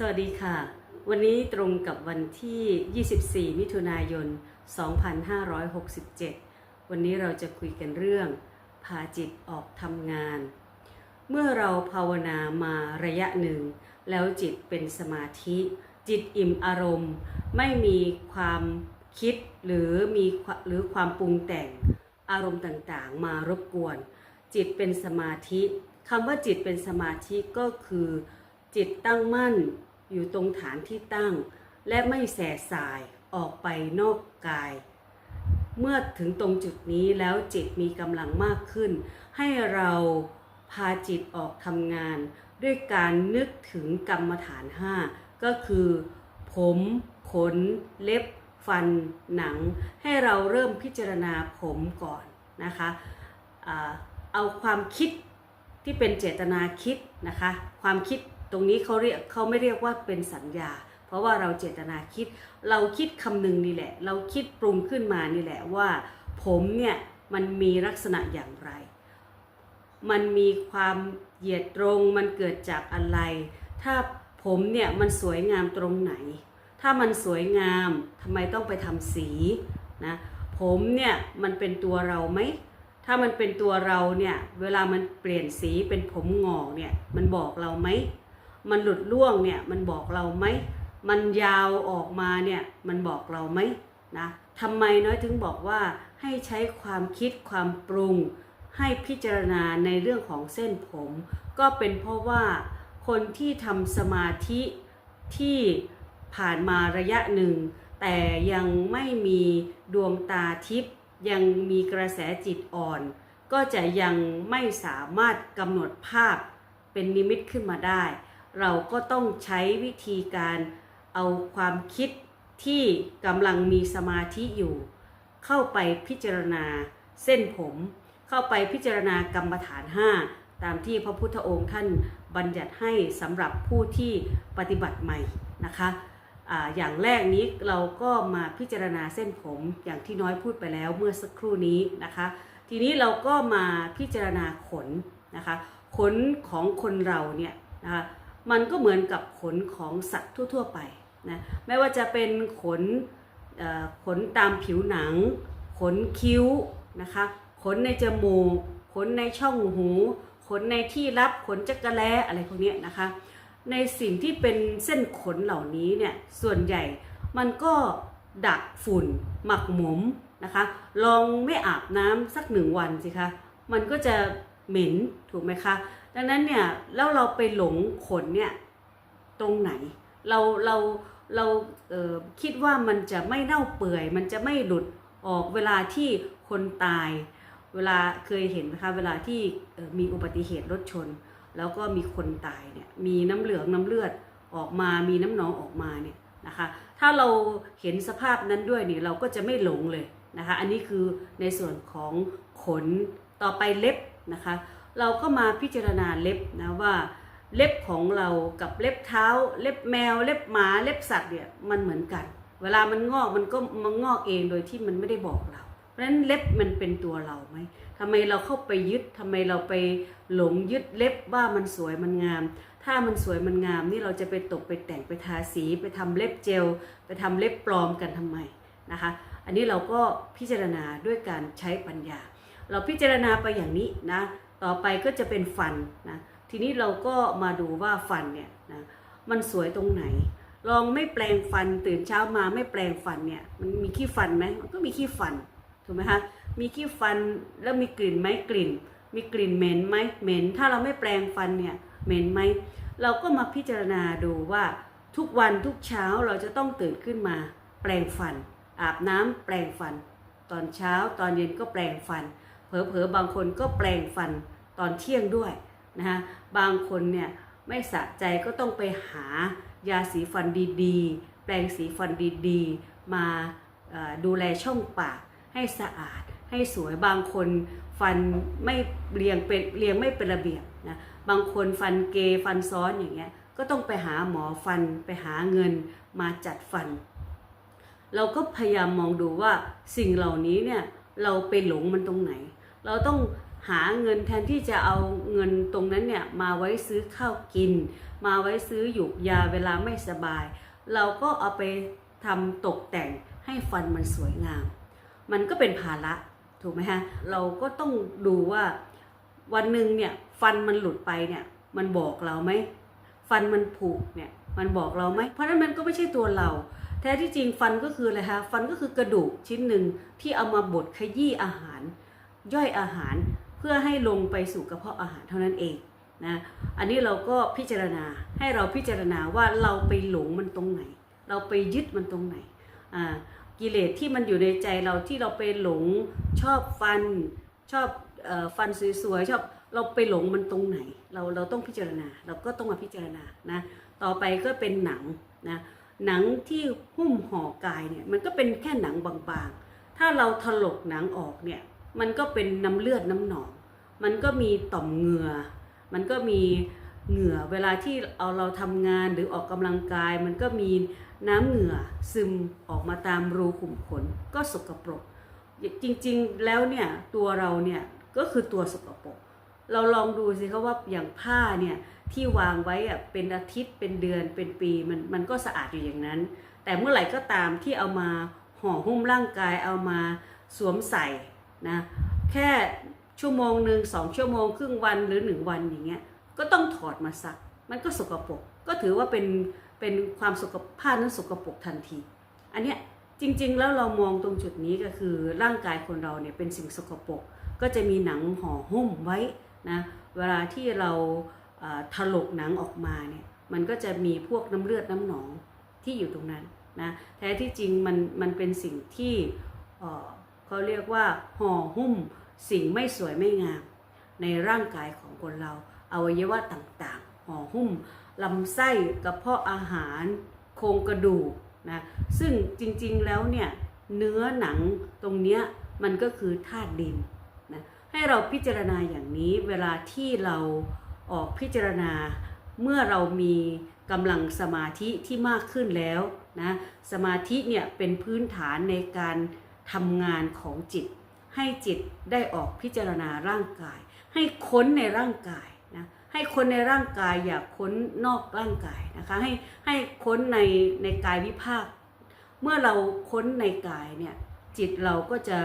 สวัสดีค่ะ วันนี้ตรงกับวันที่ 24 มิถุนายน 2567 วันนี้เราจะคุยกันเรื่อง พาจิตออกทำงาน เมื่อเราภาวนามาระยะหนึ่ง แล้วจิตเป็นสมาธิ จิตอิ่มอารมณ์ ไม่มีความคิดหรือมีหรือความปรุงแต่งอารมณ์ต่างๆ มารบกวน จิตเป็นสมาธิคำว่าจิตเป็นสมาธิก็คือจิตตั้งมั่น อยู่ตรงฐานที่ตั้ง และไม่แสสายออกไปนอกกาย เมื่อถึงตรงจุดนี้แล้วจิตมีกำลังมากขึ้น ให้เราพาจิตออกทำงาน ด้วยการนึกถึงกรรมฐาน 5 ก็คือ ผม ขน เล็บ ฟัน หนัง ให้เราเริ่มพิจารณาผมก่อนนะคะเอาความคิดที่เป็นเจตนาคิดนะคะ ความคิด ตรงนี้เขาเรียกเขาไม่เรียกว่าเป็นสัญญา เพราะว่าเราเจตนาคิด เราคิดคำหนึ่งนี่แหละ เราคิดปรุงขึ้นมานี่แหละว่า ผมเนี่ยมันมีลักษณะอย่างไร มันมีความเหยียดตรง มันเกิดจากอะไร ถ้าผมเนี่ยมันสวยงามตรงไหน ถ้ามันสวยงามทำไมต้องไปทำสีนะผมเนี่ยมันเป็นตัวเราไหม ถ้ามันเป็นตัวเราเนี่ย เวลามันเปลี่ยนสีเป็นผมงอกเนี่ย มันบอกเราไหม มันหลุดร่วงเนี่ยมันบอกเราไหมมันยาวออกมาเนี่ยมันบอกเราไหมนะทำไมน้อยถึงบอกว่าให้ใช้ความคิดความปรุง ให้พิจารณาในเรื่องของเส้นผม ก็เป็นเพราะว่าคนที่ทำสมาธิที่ผ่านมาระยะหนึ่ง แต่ยังไม่มีดวงตาทิพย์ยังมีกระแสจิตอ่อน ก็จะยังไม่สามารถกำหนดภาพเป็นนิมิตขึ้นมาได้ เราก็ต้องใช้วิธีการเอาความคิดที่กำลังมีสมาธิอยู่ เข้าไปพิจารณาเส้นผม เข้าไปพิจารณากรรมฐาน 5 ตามที่พระพุทธองค์ท่านบัญญัติให้สำหรับผู้ที่ปฏิบัติใหม่นะคะอาอย่างแรกนี้เราก็มาพิจารณาเส้นผมอย่างที่น้อยพูดไปแล้วเมื่อสักครู่นี้นะคะ ทีนี้เราก็มาพิจารณาขนนะคะ ขนของคนเราเนี่ยนะคะ มันก็เหมือนกับขนของสัตว์ทั่ว ๆ ไปนะไม่ว่าจะเป็นขนขนตามผิวหนัง ขนคิ้วนะคะขนในจมูกขนในช่องหูขนในที่รับขนจักระแลอะไรพวกนี้นะคะ ในสิ่งที่เป็นเส้นขนเหล่านี้เนี่ยส่วนใหญ่มันก็ดักฝุ่น หมักหมมนะคะ ลองไม่อาบน้ำสักหนึ่งวันสิคะมันก็จะเหม็นถูกไหมคะ ดังนั้นเนี่ยแล้วเราไปหลงขนเนี่ยตรงไหน เราเราเราเคิดว่ามันจะไม่เน่าเปื่อย มันจะไม่หลุดออกเวลาที่คนตาย เวลาเคยเห็นไหมคะเวลาที่มีอุบัติเหตุรถชน แล้วก็มีคนตายเนี่ยมีน้ำเหลืองน้ำเลือดออกมามีน้ำหนองออกมาเนี่ยนะคะถ้าเราเห็นสภาพนั้นด้วยเนี่ยเราก็จะไม่หลงเลยนะคะอันนี้คือในส่วนของขนต่อไปเล็บนะคะ เราก็มาพิจารณาเล็บนะว่าเล็บของเรากับเล็บเท้า เล็บแมว เล็บหมา เล็บสัตว์เนี่ยมันเหมือนกัน เวลามันงอกมันก็มันงอกเองโดยที่มันไม่ได้บอกเรา เพราะฉะนั้นเล็บมันเป็นตัวเราไหมทำไมเราเข้าไปยึดทำไมเราไปหลงยึดเล็บว่ามันสวยมันงาม ถ้ามันสวยมันงามนี่เราจะไปตกไปแต่งไปทาสีไปทำเล็บเจล ไปทำเล็บปลอมกันทำไมนะคะ อันนี้เราก็พิจารณาด้วยการใช้ปัญญา เราพิจารณาไปอย่างนี้นะ ต่อไปก็จะเป็นฟันนะทีนี้เราก็มาดูว่าฟันเนี่ยนะมันสวยตรงไหน ลองไม่แปลงฟันตื่นเช้ามาไม่แปลงฟันเนี่ยมันมีขี้ฟันไหมมันก็มีขี้ฟันถูกไหมคะมีขี้ฟันแล้วมีกลิ่นไหมกลิ่น มีกลิ่นเหม็นไหมเหม็น ถ้าเราไม่แปลงฟันเนี่ยเหม็นไหมเราก็มาพิจารณาดูว่าทุกวันทุกเช้าเราจะต้องตื่นขึ้นมา แปลงฟัน อาบน้ำแปลงฟัน ตอนเช้าตอนเย็นก็แปลงฟัน เผลอๆบางคนก็แปลงฟันตอนเที่ยงด้วยนะคะบางคนเนี่ยไม่สะใจก็ต้องไปหายาสีฟันดีๆ แปรงสีฟันดีๆ มาดูแลช่องปากให้สะอาด ให้สวยบางคนฟันไม่เรียงเป็นเรียงไม่เป็นระเบียบนะบางคนฟันเกยฟันซ้อนอย่างเงี้ยก็ต้องไปหาหมอฟันไปหาเงินมาจัดฟัน เราก็พยายามมองดูว่าสิ่งเหล่านี้เนี่ยเราไปหลงมันตรงไหน เราต้องหาเงินแทนที่จะเอาเงินตรงนั้นเนี่ยมาไว้ซื้อข้าวกิน มาไว้ซื้อหยุกยาเวลาไม่สบาย เราก็เอาไปทำตกแต่งให้ฟันมันสวยงาม มันก็เป็นภาระถูกไหมฮะ เราก็ต้องดูว่าวันหนึ่งเนี่ยฟันมันหลุดไปเนี่ยมันบอกเราไหมฟันมันผุเนี่ยมันบอกเราไหมเพราะนั้นมันก็ไม่ใช่ตัวเรา แท้ที่จริงฟันก็คืออะไรคะฟันก็คือกระดูกชิ้นหนึ่งที่เอามาบดขยี้อาหาร ย่อยอาหารเพื่อให้ลงไปสู่กระเพาะอาหารเท่านั้นเองนะอันนี้เราก็พิจารณาให้เราพิจารณาว่าเราไปหลงมันตรงไหน เราไปยึดมันตรงไหนกิเลสที่มันอยู่ในใจเราที่เราไปหลงชอบฟันชอบฟันสวยๆชอบเราไปหลงมันตรงไหน เราเราต้องพิจารณา เราก็ต้องมาพิจารณานะต่อไปก็เป็นหนังนะหนังที่หุ้มห่อกายเนี่ยมันก็เป็นแค่หนังบางๆ ถ้าเราถลกหนังออกเนี่ย มันก็เป็นน้ำเลือดน้ำหนอง มันก็มีต่อมเหงื่อ มันก็มีเหงื่อเวลาที่เอาเราทำงานหรือออกกำลังกาย มันก็มีน้ำเหงื่อซึมออกมาตามรูขุมขน ก็สกปรก จริงๆแล้วเนี่ยตัวเราเนี่ยก็คือตัวสกปรก เราลองดูสิครับว่าอย่างผ้าเนี่ยที่วางไว้อะเป็นอาทิตย์เป็นเดือนเป็นปีมันมันก็สะอาดอยู่อย่างนั้น แต่เมื่อไหร่ก็ตามที่เอามาห่อหุ้มร่างกายเอามาสวมใส่ นะแค่ชั่วโมงหนึ่งสองชั่วโมงครึ่งวันหรือหนึ่งวันอย่างเงี้ยก็ต้องถอดมาซัก มันก็สกปรกก็ถือว่าเป็นเป็นความสกผ้านั้นสกปรกทันที อันเนี้ยจริงๆ แล้วเรามองตรงจุดนี้ก็คือร่างกายคนเราเนี่ยเป็นสิ่งสกปรกก็จะมีหนังห่อหุ้มไว้นะเวลาที่เราถลกหนังออกมาเนี่ยมันก็จะมีพวกน้ำเลือดน้ำหนองที่อยู่ตรงนั้นนะแท้ที่จริงมันมันเป็นสิ่งที่ เขาเรียกว่าห่อหุ้มสิ่งไม่สวยไม่งาม ในร่างกายของคนเรา อวัยวะต่างๆ ห่อหุ้มลำไส้กระเพาะอาหาร โครงกระดูกนะซึ่งจริงๆแล้วเนี่ยเนื้อหนังตรงเนี้ยมันก็คือธาตุดินนะให้เราพิจารณาอย่างนี้เวลาที่เราออกพิจารณาเมื่อเรามีกำลังสมาธิที่มากขึ้นแล้วนะสมาธิเนี่ยเป็นพื้นฐานในการ ทำงานของจิต ให้จิตได้ออกพิจารณาร่างกาย ให้ค้นในร่างกายนะให้ค้นในร่างกายอย่าค้นนอกร่างกายนะคะให้ให้ค้นในในกายวิภาค เมื่อเราค้นในกายเนี่ยจิตเราก็จะ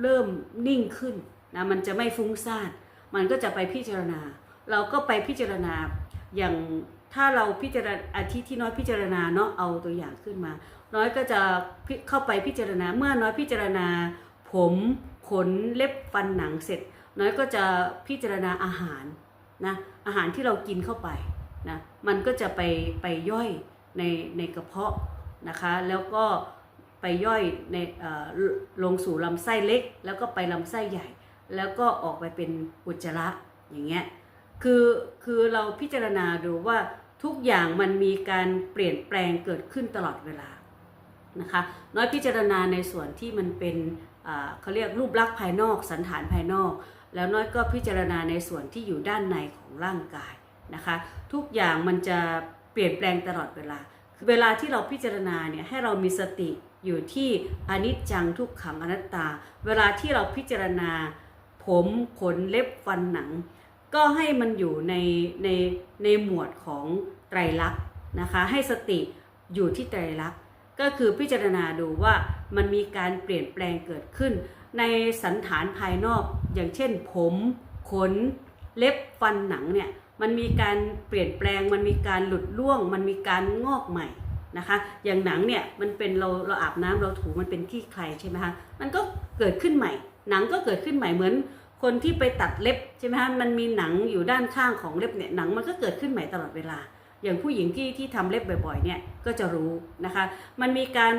เริ่มนิ่งขึ้นนะมันจะไม่ฟุ้งซ่าน มันก็จะไปพิจารณา เราก็ไปพิจารณาอย่าง ถ้าเราพิจารณาอาทิตย์ที่น้อยพิจารณาเนาะเอาตัวอย่างขึ้นมา น้อยก็จะเข้าไปพิจารณาเมื่อน้อยพิจารณา ผมขนเล็บฟันหนังเสร็จ น้อยก็จะพิจารณาอาหารนะอาหารที่เรากินเข้าไปนะมันก็จะไปไปย่อยในในกระเพาะนะคะแล้วก็ไปย่อยในเอ่อลงสู่ลำไส้เล็ก แล้วก็ไปลำไส้ใหญ่ แล้วก็ออกไปเป็นอุจจาระอย่างเงี้ยคือคือเราพิจารณาดูว่า ทุกอย่างมันมีการเปลี่ยนแปลงเกิดขึ้นตลอดเวลานะคะน้อยพิจารณาในส่วนที่มันเป็นเขาเรียกรูปลักษณ์ภายนอกสันฐานภายนอก แล้วน้อยก็พิจารณาในส่วนที่อยู่ด้านในของร่างกายนะคะทุกอย่างมันจะเปลี่ยนแปลงตลอดเวลาคือเวลาที่เราพิจารณาเนี่ยให้เรามีสติอยู่ที่อนิจจังทุกขังอนัตตา เวลาที่เราพิจารณาผมขนเล็บฟันหนัง ก็ให้มันอยู่ในในในหมวดของไตรลักษณ์นะคะ ให้สติอยู่ที่ไตรลักษณ์ก็คือพิจารณาดูว่ามันมีการเปลี่ยนแปลงเกิดขึ้น ในสันฐานภายนอก อย่างเช่น ผมขน เล็บฟันหนังเนี่ยมันมีการเปลี่ยนแปลง มันมีการหลุดร่วง มันมีการงอกใหม่นะคะ อย่างหนังเนี่ยมันเป็นเราเราอาบน้ำเราถูมันเป็นขี้ใครใช่ไหมคะมันก็เกิดขึ้นใหม่ หนังก็เกิดขึ้นใหม่เหมือน คนที่ไปตัดเล็บใช่ไหมคะมันมีหนังอยู่ด้านข้างของเล็บเนี่ยหนังมันก็เกิดขึ้นใหม่ตลอดเวลา อย่างผู้หญิงที่ที่ทำเล็บบ่อยๆเนี่ยก็จะรู้นะคะ มันมีการ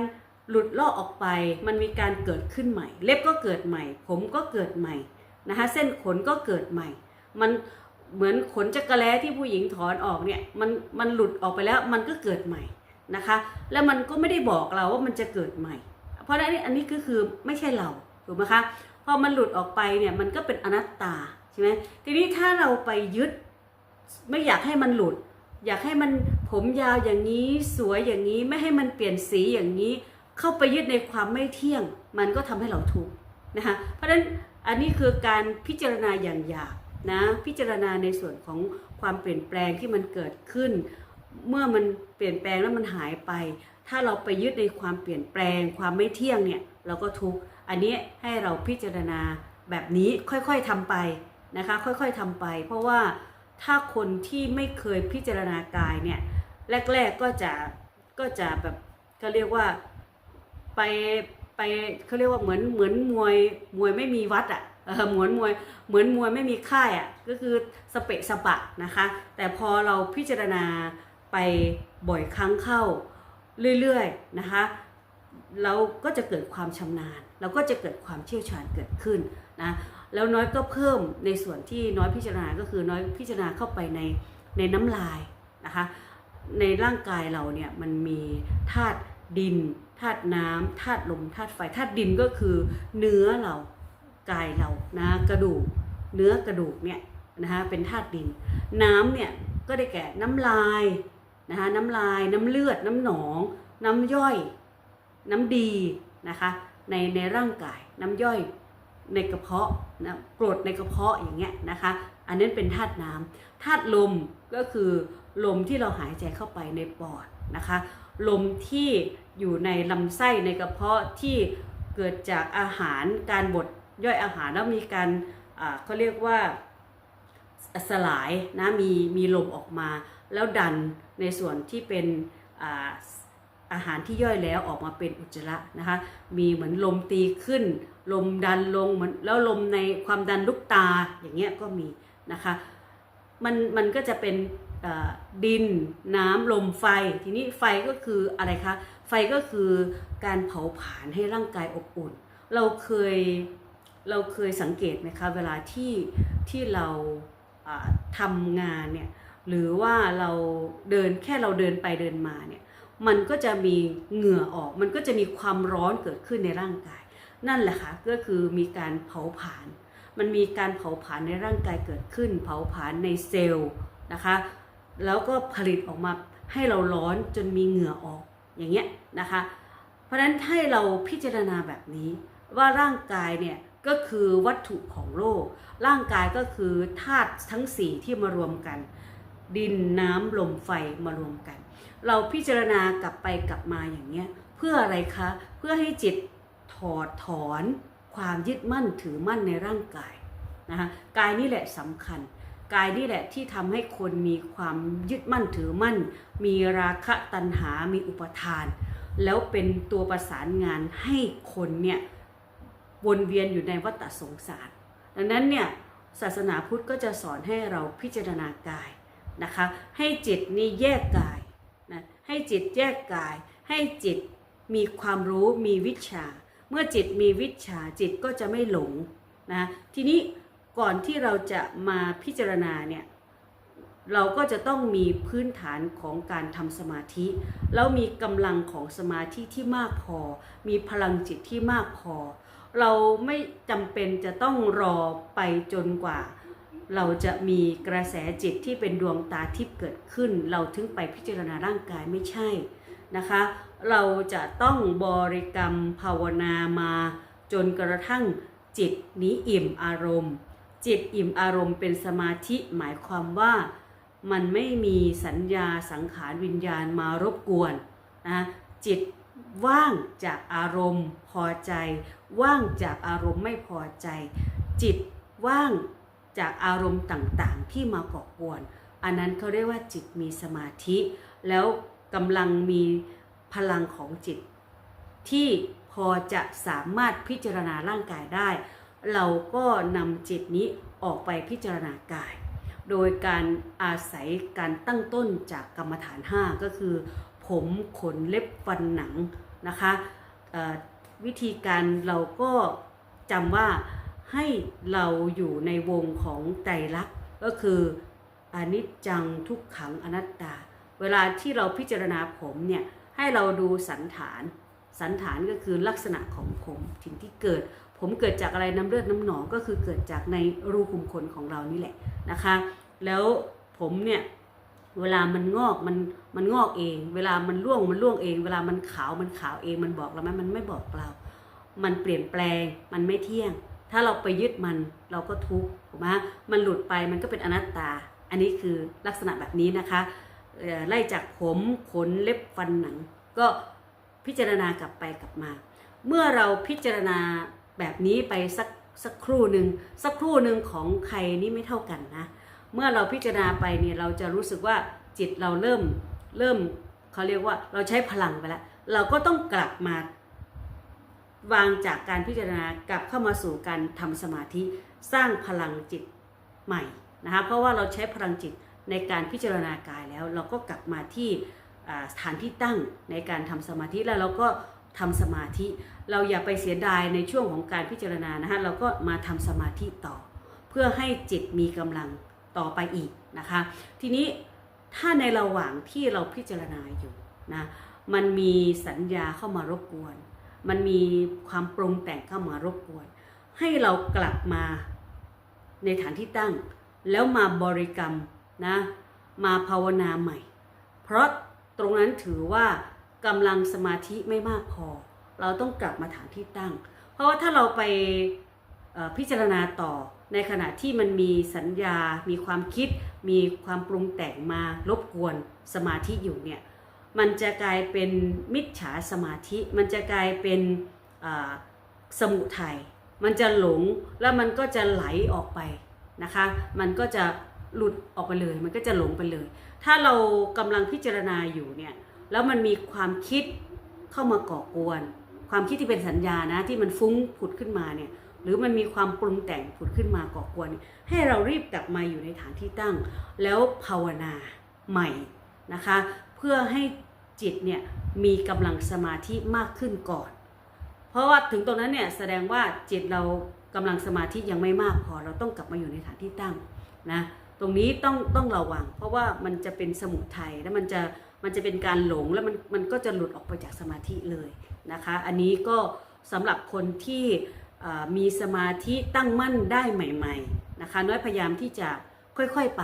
หลุดลอกออกไป มันมีการเกิดขึ้นใหม่ เล็บก็เกิดใหม่ ผมก็เกิดใหม่นะคะเส้นขนก็เกิดใหม่ มันเหมือนขนจักระแล้ที่ผู้หญิงถอนออกเนี่ยมันมันหลุดออกไปแล้วมันก็เกิดใหม่นะคะ แล้วมันก็ไม่ได้บอกเราว่ามันจะเกิดใหม่ เพราะฉะนั้นอันนี้ก็คือไม่ใช่เราถูกไหมคะ พอมันหลุดออกไปเนี่ยมันก็เป็นอนัตตาใช่ไหมทีนี้ถ้าเราไปยึดไม่อยากให้มันหลุด อยากให้มันผมยาวอย่างนี้สวยอย่างนี้ไม่ให้มันเปลี่ยนสีอย่างนี้ เข้าไปยึดในความไม่เที่ยง มันก็ทำให้เราทุกข์นะคะเพราะฉะนั้นอันนี้คือการพิจารณาอย่างหยาบนะพิจารณาในส่วนของความเปลี่ยนแปลงที่มันเกิดขึ้น เมื่อมันเปลี่ยนแปลงแล้วมันหายไป ถ้าเราไปยึดในความเปลี่ยนแปลง ความไม่เที่ยงเนี่ยเราก็ทุกข์ อันนี้ให้เราพิจารณาแบบนี้ค่อยๆทำไปนะคะ ค่อยๆทำไป เพราะว่าถ้าคนที่ไม่เคยพิจารณากายเนี่ยแรก ๆก็จะก็จะแบบก็เรียกว่าไปไปเขาเรียกว่าเหมือนเหมือนมวยมวยไม่มีวัดอะ่ะเออเหมือนมวยเหมือนมวยไม่มีค่ายอะ่ะก็คือสเปะสปะนะคะ แต่พอเราพิจารณาไปบ่อยครั้งเข้าเรื่อยๆนะคะ เราก็จะเกิดความชำนาญ เราก็จะเกิดความเชี่ยวชาญเกิดขึ้นนะแล้วน้อยก็เพิ่มในส่วนที่น้อยพิจารณาก็คือน้อยพิจารณาเข้าไปในในน้ำลายนะคะในร่างกายเราเนี่ยมันมีธาตุดินธาตุน้ำธาตุลมธาตุไฟธาตุดินก็คือเนื้อเรากายเรานะกระดูกเนื้อกระดูกเนี่ยนะคะเป็นธาตุดิน น้ำเนี่ยก็ได้แก่น้ำลายนะคะน้ำลายน้ำเลือดน้ำหนอง น้ำย่อย น้ำดีนะคะ ในในร่างกายน้ำย่อยในกระเพาะนะกรดในกระเพาะอย่างเงี้ยนะคะ อันนั้นเป็นธาตุน้ำธาตุลมก็คือลมที่เราหายใจเข้าไปในปอดนะคะ ลมที่อยู่ในลำไส้ในกระเพาะที่เกิดจากอาหารการบดย่อยอาหารแล้วมีการอ่าเขาเรียกว่าสลายนะมีมีลมออกมา แล้วดันในส่วนที่เป็น อาหารที่ย่อยแล้วออกมาเป็นอุจจาระนะคะ มีเหมือนลมตีขึ้น ลมดันลงเหมือนแล้วลมในความดันลูกตาอย่างเงี้ยก็มีนะคะ มันมันก็จะเป็นดินน้ำลมไฟ ทีนี้ไฟก็คืออะไรคะ ไฟก็คือการเผาผลาญให้ร่างกายอบอุ่น เราเคยเราเคยสังเกตไหมคะเวลาที่ที่เราอ่าทำงานเนี่ยหรือว่าเราเดินแค่เราเดินไปเดินมาเนี่ย มันก็จะมีเหงื่อออก มันก็จะมีความร้อนเกิดขึ้นในร่างกาย นั่นแหละค่ะก็คือมีการเผาผลาญมันมีการเผาผลาญในร่างกายเกิดขึ้น เผาผลาญในเซลล์นะคะ แล้วก็ผลิตออกมาให้เราร้อนจนมีเหงื่อออกอย่างเงี้ยนะคะ เพราะฉะนั้นให้เราพิจารณาแบบนี้ว่าร่างกายเนี่ยก็คือวัตถุของโลก ร่างกายก็คือธาตุทั้งสี่ที่มารวมกัน ดินน้ำลมไฟมารวมกัน เราพิจารณากลับไปกลับมาอย่างเงี้ยเพื่ออะไรคะ เพื่อให้จิตถอดถอน ความยึดมั่นถือมั่นในร่างกายนะคะกายนี่แหละสำคัญ กายนี่แหละที่ทำให้คนมีความยึดมั่นถือมั่น มีราคะตัณหา มีอุปทาน แล้วเป็นตัวประสานงานให้คนเนี่ยวนเวียนอยู่ในวัฏสงสาร ดังนั้นเนี่ยศาสนาพุทธก็จะสอนให้เราพิจารณากายนะคะ ให้จิตนี่แยกกาย ให้จิตแยกกาย ให้จิตมีความรู้มีวิชา เมื่อจิตมีวิชาจิตก็จะไม่หลงนะทีนี้ก่อนที่เราจะมาพิจารณาเนี่ยเราก็จะต้องมีพื้นฐานของการทำสมาธิ แล้วมีกำลังของสมาธิที่มากพอ มีพลังจิตที่มากพอ เราไม่จำเป็นจะต้องรอไปจนกว่า เราจะมีกระแสจิตที่เป็นดวงตาทิพย์เกิดขึ้น เราถึงไปพิจารณาร่างกายไม่ใช่นะคะ เราจะต้องบริกรรมภาวนามาจนกระทั่งจิตนี้อิ่มอารมณ์ จิตอิ่มอารมณ์เป็นสมาธิหมายความว่ามันไม่มีสัญญาสังขารวิญญาณมารบกวนนะจิตว่างจากอารมณ์พอใจ ว่างจากอารมณ์ไม่พอใจ จิตว่าง จากอารมณ์ต่างๆ ที่มาก่อกวน อันนั้นเขาเรียกว่าจิตมีสมาธิ แล้วกำลังมีพลังของจิต ที่พอจะสามารถพิจารณาร่างกายได้ เราก็นำจิตนี้ออกไปพิจารณากาย โดยการอาศัยการตั้งต้นจากกรรมฐาน 5 ก็คือ ผมขนเล็บฟันหนังนะคะวิธีการเราก็จำว่า ให้เราอยู่ในวงของไตรลักษณ์ก็คืออนิจจังทุกขังอนัตตา เวลาที่เราพิจารณาผมเนี่ยให้เราดูสันฐาน สันฐานก็คือลักษณะของผมสิ่งที่เกิด ผมเกิดจากอะไรน้ำเลือดน้ำหนองก็คือเกิดจากในรูขุมขนของเรานี่แหละนะคะ แล้วผมเนี่ยเวลามันงอกมันมันงอกเอง เวลามันร่วงมันร่วงเอง เวลามันขาวมันขาวเองมันบอกเราไหมมันไม่บอกเรา มันเปลี่ยนแปลงมันไม่เที่ยง ถ้าเราไปยึดมันเราก็ทุกข์ถูกไหมมันหลุดไปมันก็เป็นอนัตตา อันนี้คือลักษณะแบบนี้นะคะไล่จากผมขนเล็บฟันหนัง ก็พิจารณากลับไปกลับมา เมื่อเราพิจารณาแบบนี้ไปสักสักครู่หนึ่งสักครู่หนึ่งของใครนี่ไม่เท่ากันนะ เมื่อเราพิจารณาไปเนี่ยเราจะรู้สึกว่าจิตเราเริ่มเริ่มเขาเรียกว่าเราใช้พลังไปแล้ว เราก็ต้องกลับมา วางจากการพิจารณากลับเข้ามาสู่การทำสมาธิสร้างพลังจิตใหม่นะคะเพราะว่าเราใช้พลังจิตในการพิจารณากายแล้ว เราก็กลับมาที่สถานที่ตั้งในการทำสมาธิแล้วเราก็ทำสมาธิ เราอย่าไปเสียดายในช่วงของการพิจารณานะคะเราก็มาทำสมาธิต่อ เพื่อให้จิตมีกำลังต่อไปอีกนะคะทีนี้ถ้าในระหว่างที่เราพิจารณาอยู่นะมันมีสัญญาเข้ามารบกวน มันมีความปรุงแต่งเข้ามารบกวน ให้เรากลับมาในฐานที่ตั้ง แล้วมาบริกรรมนะมาภาวนาใหม่ เพราะตรงนั้นถือว่ากำลังสมาธิไม่มากพอ เราต้องกลับมาฐานที่ตั้ง เพราะว่าถ้าเราไปพิจารณาต่อในขณะที่มันมีสัญญา มีความคิด มีความปรุงแต่งมารบกวนสมาธิอยู่เนี่ย มันจะกลายเป็นมิจฉาสมาธิ มันจะกลายเป็นสมุทัย มันจะหลงแล้วมันก็จะไหลออกไปนะคะ มันก็จะหลุดออกไปเลย มันก็จะหลงไปเลย ถ้าเรากำลังพิจารณาอยู่เนี่ย แล้วมันมีความคิดเข้ามาก่อกวน ความคิดที่เป็นสัญญานะที่มันฟุ้งผุดขึ้นมาเนี่ย หรือมันมีความปรุงแต่งผุดขึ้นมาก่อกวนนี่ให้เรารีบกลับมาอยู่ในฐานที่ตั้ง แล้วภาวนาใหม่นะคะ เพื่อให้ จิตเนี่ยมีกำลังสมาธิมากขึ้นก่อน เพราะว่าถึงตรงนั้นเนี่ยแสดงว่าจิตเรากำลังสมาธิยังไม่มากพอเราต้องกลับมาอยู่ในฐานที่ตั้งนะตรงนี้ต้องต้องระวัง เพราะว่ามันจะเป็นสมุทัยแล้วมันจะมันจะเป็นการหลงแล้วมันมันก็จะหลุดออกไปจากสมาธิเลยนะคะ อันนี้ก็สำหรับคนที่มีสมาธิตั้งมั่นได้ใหม่ๆนะคะ น้อยพยายามที่จะค่อยๆไป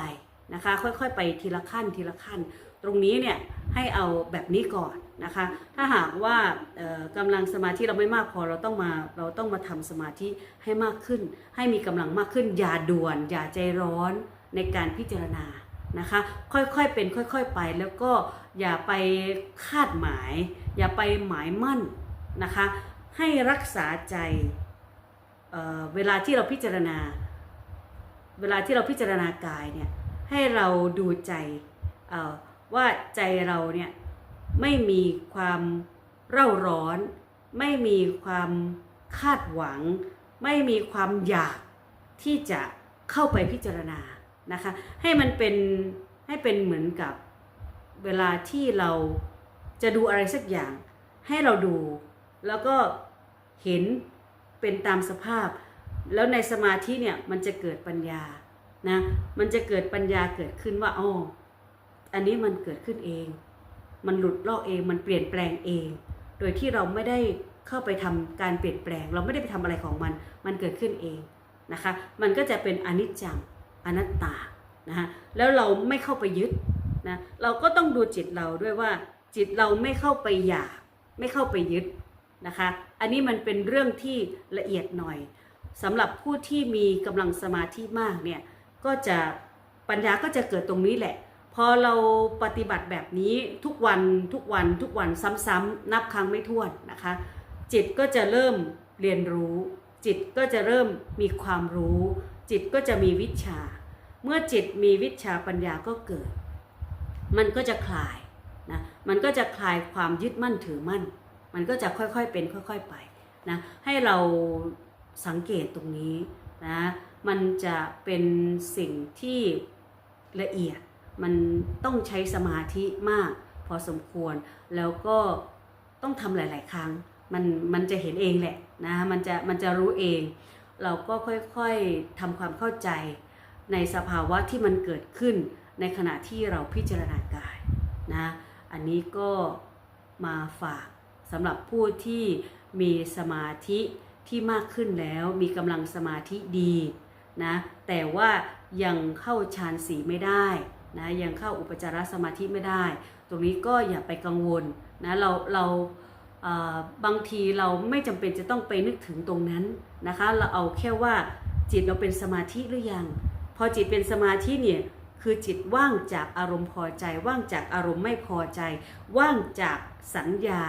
นะคะ ค่อยๆไปทีละขั้นทีละขั้น ตรงนี้เนี่ย ให้เอาแบบนี้ก่อนนะคะ ถ้าหากว่าเอ่อกำลังสมาธิเราไม่มากพอเราต้องมาเราต้องมาทำสมาธิให้มากขึ้น ให้มีกำลังมากขึ้น อย่าด่วน อย่าใจร้อนในการพิจารณานะคะ ค่อยๆเป็นค่อย ๆไปแล้วก็อย่าไปคาดหมาย อย่าไปหมายมั่นนะคะ ให้รักษาใจเเวลาที่เราพิจารณา เวลาที่เราพิจารณากายเนี่ยให้เราดูใจเอ่อ ว่าใจเราเนี่ยไม่มีความเร่าร้อน ไม่มีความคาดหวัง ไม่มีความอยากที่จะเข้าไปพิจารณานะคะให้มันเป็นให้เป็นเหมือนกับเวลาที่เราจะดูอะไรสักอย่าง ให้เราดู แล้วก็เห็นเป็นตามสภาพ แล้วในสมาธิเนี่ยมันจะเกิดปัญญานะมันจะเกิดปัญญาเกิดขึ้นว่าอ๋อ อันนี้มันเกิดขึ้นเอง มันหลุดลอกเอง มันเปลี่ยนแปลงเอง โดยที่เราไม่ได้เข้าไปทำการเปลี่ยนแปลง เราไม่ได้ไปทำอะไรของมัน มันเกิดขึ้นเองนะคะ มันก็จะเป็นอนิจจังอนัตตา นะฮะแล้วเราไม่เข้าไปยึดนะ เราก็ต้องดูจิตเราด้วยว่า จิตเราไม่เข้าไปอยาก ไม่เข้าไปยึดนะคะ อันนี้มันเป็นเรื่องที่ละเอียดหน่อยสำหรับผู้ที่มีกำลังสมาธิมากเนี่ย ก็จะปัญญาก็จะเกิดตรงนี้แหละ พอเราปฏิบัติแบบนี้ทุกวันทุกวันทุกวันซ้ำๆนับครั้งไม่ถ้วนนะคะ จิตก็จะเริ่มเรียนรู้ จิตก็จะเริ่มมีความรู้ จิตก็จะมีวิชา เมื่อจิตมีวิชาปัญญาก็เกิด มันก็จะคลายนะมันก็จะคลายความยึดมั่นถือมั่น มันก็จะค่อยๆเป็นค่อย ๆไปนะให้เราสังเกตตรงนี้นะมันจะเป็นสิ่งที่ละเอียด มันต้องใช้สมาธิมากพอสมควร แล้วก็ต้องทำหลาย ๆ ครั้ง มันมันจะเห็นเองแหละนะมันจะมันจะรู้เอง เราก็ค่อยๆทำความเข้าใจในสภาวะที่มันเกิดขึ้นในขณะที่เราพิจารณากายนะอันนี้ก็มาฝากสำหรับผู้ที่มีสมาธิที่มากขึ้นแล้วมีกำลังสมาธิดีนะแต่ว่ายังเข้าฌานสีไม่ได้ นะยังเข้าอุปจารสมาธิไม่ได้ ตรงนี้ก็อย่าไปกังวลนะเราเราบางทีเราไม่จำเป็นจะต้องไปนึกถึงตรงนั้นนะคะเราเอาแค่ว่าจิตเราเป็นสมาธิหรือยัง พอจิตเป็นสมาธิเนี่ยคือจิตว่างจากอารมณ์พอใจ ว่างจากอารมณ์ไม่พอใจ ว่างจากสัญญา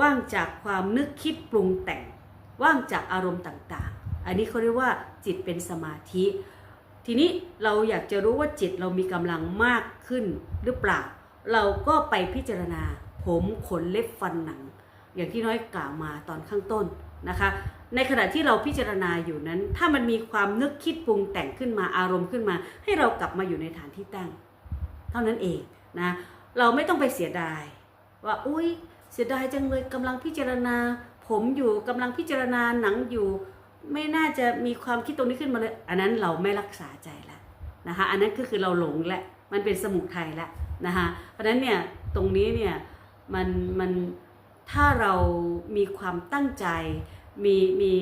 ว่างจากความนึกคิดปรุงแต่ง ว่างจากอารมณ์ต่างๆ อันนี้เขาเรียกว่าจิตเป็นสมาธิ ทีนี้เราอยากจะรู้ว่าจิตเรามีกำลังมากขึ้นหรือเปล่า เราก็ไปพิจารณา ผมขนเล็บฟันหนัง อย่างที่น้อยกล่าวมาตอนข้างต้นนะคะ ในขณะที่เราพิจารณาอยู่นั้น ถ้ามันมีความนึกคิดปรุงแต่งขึ้นมาอารมณ์ขึ้นมา ให้เรากลับมาอยู่ในฐานที่ตั้ง เท่านั้นเองนะเราไม่ต้องไปเสียดาย ว่าอุ้ยเสียดายจังเลยกำลังพิจารณา ผมอยู่กำลังพิจารณาหนังอยู่ ไม่น่าจะมีความคิดตรงนี้ขึ้นมาเลย อันนั้นเราไม่รักษาใจแล้วนะคะ อันนั้นก็คือเราหลงและมันเป็นสมุทัยแล้วนะคะ เพราะฉะนั้นเนี่ยตรงนี้เนี่ยมันมันถ้าเรามีความตั้งใจ มีมี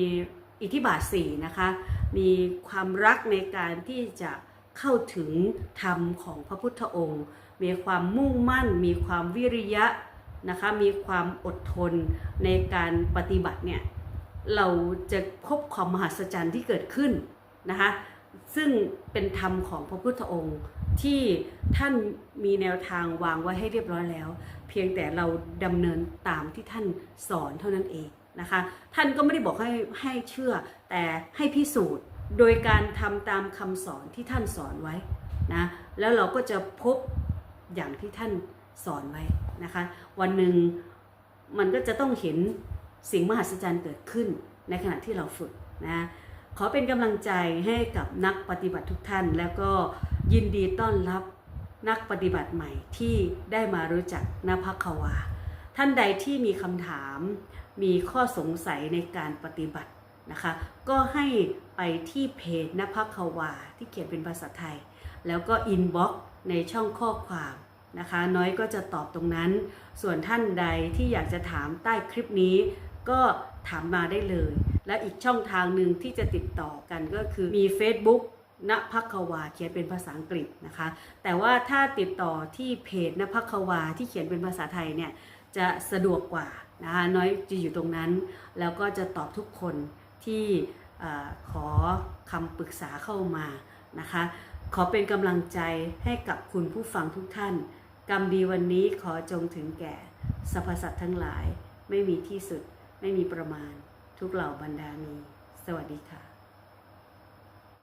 อิทธิบาทสี่นะคะ มีความรักในการที่จะเข้าถึงธรรมของพระพุทธองค์ มีความมุ่งมั่น มีความวิริยะนะคะ มีความอดทนในการปฏิบัติเนี่ย เราจะพบความมหัศจรรย์ที่เกิดขึ้นนะคะซึ่งเป็นธรรมของพระพุทธองค์ที่ท่านมีแนวทางวางไว้ให้เรียบร้อยแล้ว เพียงแต่เราดำเนินตามที่ท่านสอนเท่านั้นเองนะคะท่านก็ไม่ได้บอกให้ให้เชื่อแต่ให้พิสูจน์โดยการทำตามคำสอนที่ท่านสอนไว้นะแล้วเราก็จะพบอย่างที่ท่านสอนไว้นะคะ วันหนึ่งมันก็จะต้องเห็น สิ่งมหัศจรรย์เกิดขึ้นในขณะที่เราฝึกนะขอเป็นกำลังใจให้กับนักปฏิบัติทุกท่าน แล้วก็ยินดีต้อนรับนักปฏิบัติใหม่ที่ได้มารู้จักนภัควา ท่านใดที่มีคำถาม มีข้อสงสัยในการปฏิบัตินะคะ ก็ให้ไปที่เพจนภัควาที่เขียนเป็นภาษาไทย แล้วก็อินบ็อกซ์ในช่องข้อความนะคะ น้อยก็จะตอบตรงนั้น ส่วนท่านใดที่อยากจะถามใต้คลิปนี้ ก็ถามมาได้เลย และอีกช่องทางหนึ่งที่จะติดต่อกันก็คือมี Facebook ณพักวาเขียนเป็นภาษาอังกฤษนะคะ แต่ว่าถ้าติดต่อที่เพจณพักวาที่เขียนเป็นภาษาไทยเนี่ยจะสะดวกกว่านะคะน้อยจะอยู่ตรงนั้น แล้วก็จะตอบทุกคนที่ขอคำปรึกษาเข้ามานะคะ ขอเป็นกำลังใจให้กับคุณผู้ฟังทุกท่าน กรรมดีวันนี้ขอจงถึงแก่สรรพสัตว์ทั้งหลายไม่มีที่สุด ไม่มีประมาณทุกเหล่าบรรดามี สวัสดีค่ะ